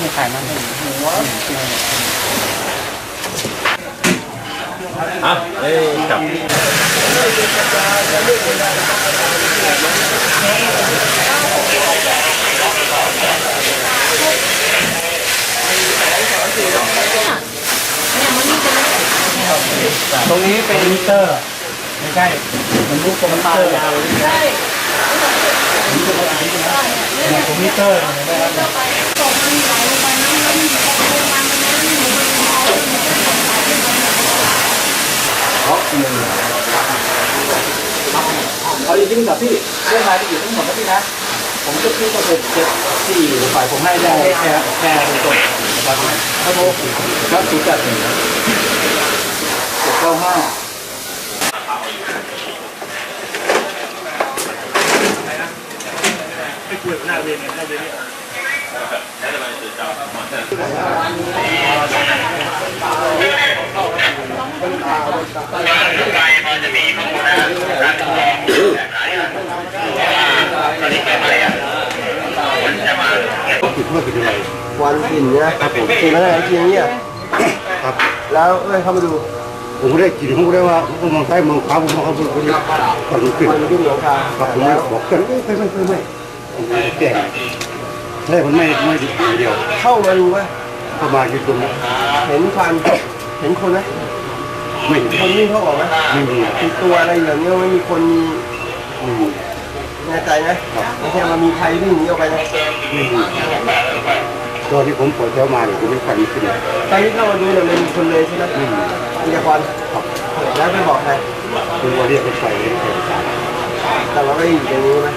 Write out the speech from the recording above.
ไม่ขายมันอะเอ้ยจับตรงนี้เป็นมิเตอร์ ไม่ใช่ มันลูกกลมเตอร์ใช่ ของมิเตอร์เห็นไหมครับเอาจริงๆกับพี่เรื่องรายละเอียดทั้งหมดนะพี่นะ ผมจะคิดว่าเป็นเจ็ดสี่ฝ่ายผมให้ได้แค่แค่ตัวนะครับครับผมครับศูนย์แปดหนึ่งเจ็ดเก้าห้า วันกินนะครับผมกินแล้วไงกินเงี้ยครับ แล้วเอ้ยเข้ามาดูผมก็ได้กินผมก็ได้ว่าผมมองซ้ายมองขวาผมมองเขาเป็นคนก่อนขึ้นมันขึ้นหลังคาครับผมแล้วบอกกันไม่ไม่ไม่ไม่ ผมแจ้งใช่มันไม่ไม่ดีเดียวเข้ามาดูไหมเข้ามาอยู่ตรงนี้เห็นควันเห็นคนไหมไม่คนวิ่งเข้าออกไหมไม่มีมีตัวอะไรอย่างเงี้ยไม่มีคนมีไม่มีแน่ใจนะไม่ใช่ว่ามีใครวิ่งหนีออกไปนะไม่มีตอนที่ผมปล่อยเช้ามาเนี่ยผมไม่ฟันขึ้นเลยตอนนี้เข้ามาดูเนี่ยไม่มีคนเลยใช่ไหมไม่มีมีแต่ควันแล้วไปบอกใครคือว่าเรียกรถไฟเลยแต่เราไม่ได้อยู่ตรงนี้ไหม